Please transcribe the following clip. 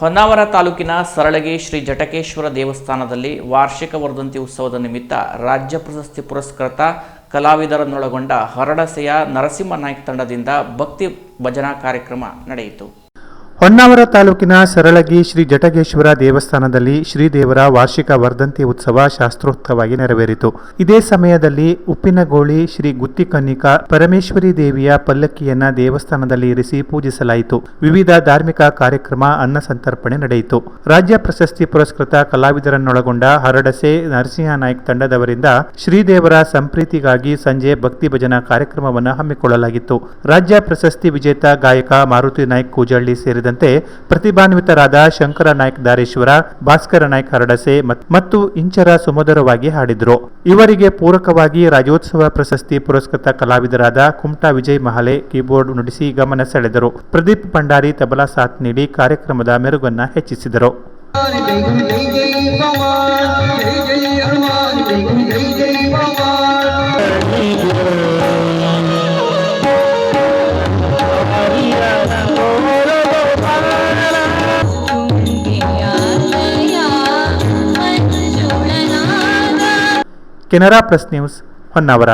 ಹೊನ್ನಾವರ ತಾಲೂಕಿನ ಸರಳಗಿ ಶ್ರೀ ಜಟಕೇಶ್ವರ ದೇವಸ್ಥಾನದಲ್ಲಿ ವಾರ್ಷಿಕ ವರ್ಧಂತಿ ಉತ್ಸವದ ನಿಮಿತ್ತ ರಾಜ್ಯ ಪ್ರಶಸ್ತಿ ಪುರಸ್ಕೃತ ಕಲಾವಿದರನ್ನೊಳಗೊಂಡ ಹರಡಸೆಯ ನರಸಿಂಹ ನಾಯ್ಕ ತಂಡದಿಂದ ಭಕ್ತಿ ಭಜನಾ ಕಾರ್ಯಕ್ರಮ ನಡೆಯಿತು. ಹೊನ್ನಾವರ ತಾಲೂಕಿನ ಸರಳಗಿ ಶ್ರೀ ಜಟಗೇಶ್ವರ ದೇವಸ್ಥಾನದಲ್ಲಿ ಶ್ರೀದೇವರ ವಾರ್ಷಿಕ ವರ್ಧಂತಿ ಉತ್ಸವ ಶಾಸ್ತ್ರೋಕ್ತವಾಗಿ ನೆರವೇರಿತು. ಇದೇ ಸಮಯದಲ್ಲಿ ಉಪ್ಪಿನಗೋಳಿ ಶ್ರೀ ಗುತ್ತಿಕನ್ನಿಕಾ ಪರಮೇಶ್ವರಿ ದೇವಿಯ ಪಲ್ಲಕ್ಕಿಯನ್ನ ದೇವಸ್ಥಾನದಲ್ಲಿ ಇರಿಸಿ ಪೂಜಿಸಲಾಯಿತು. ವಿವಿಧ ಧಾರ್ಮಿಕ ಕಾರ್ಯಕ್ರಮ, ಅನ್ನ ಸಂತರ್ಪಣೆ ನಡೆಯಿತು. ರಾಜ್ಯ ಪ್ರಶಸ್ತಿ ಪುರಸ್ಕೃತ ಕಲಾವಿದರನ್ನೊಳಗೊಂಡ ಹರಡಸೆ ನರಸಿಂಹ ನಾಯ್ಕ್ ತಂಡದವರಿಂದ ಶ್ರೀದೇವರ ಸಂಪ್ರೀತಿಗಾಗಿ ಸಂಜೆ ಭಕ್ತಿ ಭಜನಾ ಕಾರ್ಯಕ್ರಮವನ್ನು ಹಮ್ಮಿಕೊಳ್ಳಲಾಗಿತ್ತು. ರಾಜ್ಯ ಪ್ರಶಸ್ತಿ ವಿಜೇತ ಗಾಯಕ ಮಾರುತಿ ನಾಯ್ಕ್ ಕೂಜಳ್ಳಿ ಸೇರಿದಂತೆ ಪ್ರತಿಭಾನ್ವಿತರಾದ ಶಂಕರ ನಾಯ್ಕ ದಾರೇಶ್ವರ, ಭಾಸ್ಕರ ನಾಯ್ಕ ಹರಡಸೆ ಮತ್ತು ಇಂಚರ ಸುಮಧುರವಾಗಿ ಹಾಡಿದರು. ಇವರಿಗೆ ಪೂರಕವಾಗಿ ರಾಜ್ಯೋತ್ಸವ ಪ್ರಶಸ್ತಿ ಪುರಸ್ಕೃತ ಕಲಾವಿದರಾದ ಕುಮಟಾ ವಿಜಯ್ ಮಹಲೆ ಕೀಬೋರ್ಡ್ ನುಡಿಸಿ ಗಮನ ಸೆಳೆದರು. ಪ್ರದೀಪ್ ಭಂಡಾರಿ ತಬಲಾ ಸಾಥ್ ನೀಡಿ ಕಾರ್ಯಕ್ರಮದ ಮೆರುಗನ್ನ ಹೆಚ್ಚಿಸಿದರು. Canara press news Honnavar.